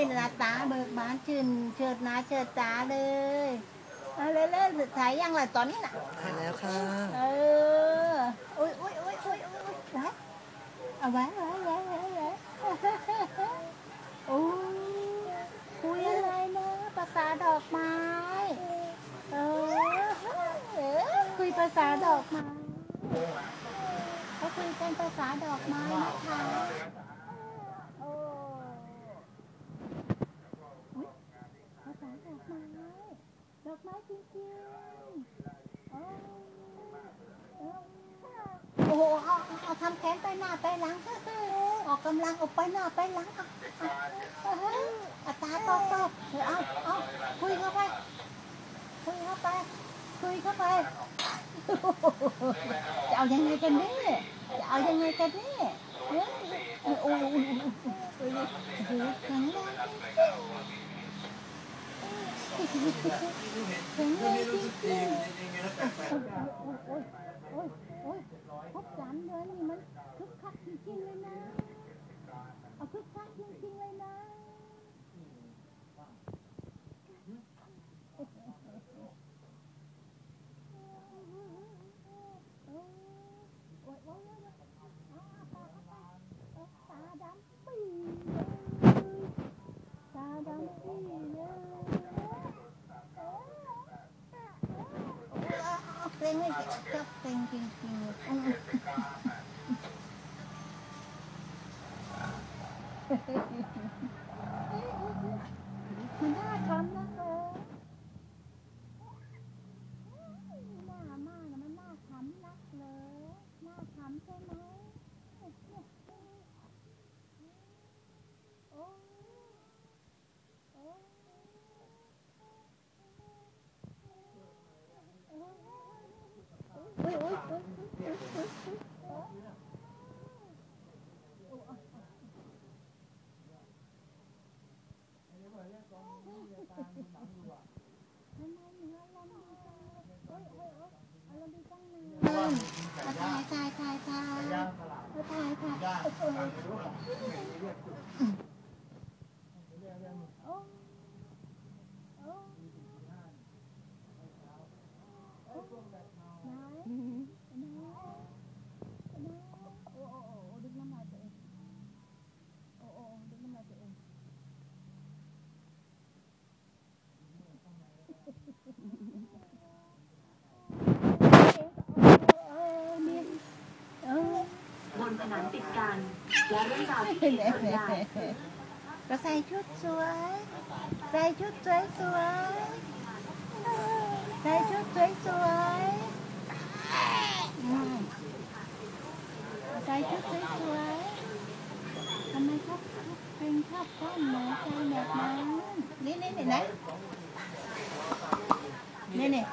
ยหน้าตาเบิกบานชื่นเชิดหน้าเชิดตาเลยเอาเลยเลยถ่ายยังล่ะตอนนี้น่ะถ่ายแล้วค่ะ เออ อุ้ยอุ้ยอุ้ยอุ้ยอุ้ยอุ้ยไว้เอาไว้ไว้ไว้ไว้ไว้โอ้ยคุยอะไรนะภาษาดอกไม้ เออ เออ คุยภาษาดอกไม้เขาคุยกันภาษาดอกไม้นะคะโอ้อุ๊ยภาษาดอกไม้ ดอกไม้จริงๆโอ้โหเอาเอาทำแขนไปหน้าไปหลังออกกำลังออกไปหน้าไปหลังเอาเอาตาตอบตอบเออเอาเอาคุยเข้าไป คุยเข้าไป คุยเข้าไป จะเอายังไงกันนี่จะเอายังไงกันนี่เฮ้ยโอ้โหแข็งแรงจ 何色のっていうんでね。 เอาเพลงไม่เก็บชอบเพลงจริงๆเลยอืมมันน่าทำนะเออหน้ามากนะมันน่าทำนักเลยน่าทำใช่ไหมโอ้โอ้โอ้ยโอ้ยโอ้ยโอ้ยโอ้ยโอ้ย ทำไมเหนือลมดีจังเลยโอ้ยโอ้ยโอ้ยอารมณ์ดีจังเลย ถ่ายถ่ายถ่ายถ่ายถ่ายถ่ายถ่ายโอ้ยโอ้โอ้ไหนไหนไหนโอ้โอ้โอ้ดึงน้ำลายตัวเองโอ้โอ้ดึงน้ำลายตัวเอง เออเนี่ยเออบ นผนังติดกัน และเรื่องราวที่เขียนบรรยายก็ใส่ชุดสวย ใส่ชุดสวยสวยใส่ชุดสวยสวยใส่ชุดสวยสวยทำไมชอบเป็นชอบก้อนหมูใจแบบนั้นนี่นี่นี่ไหนนี่นี่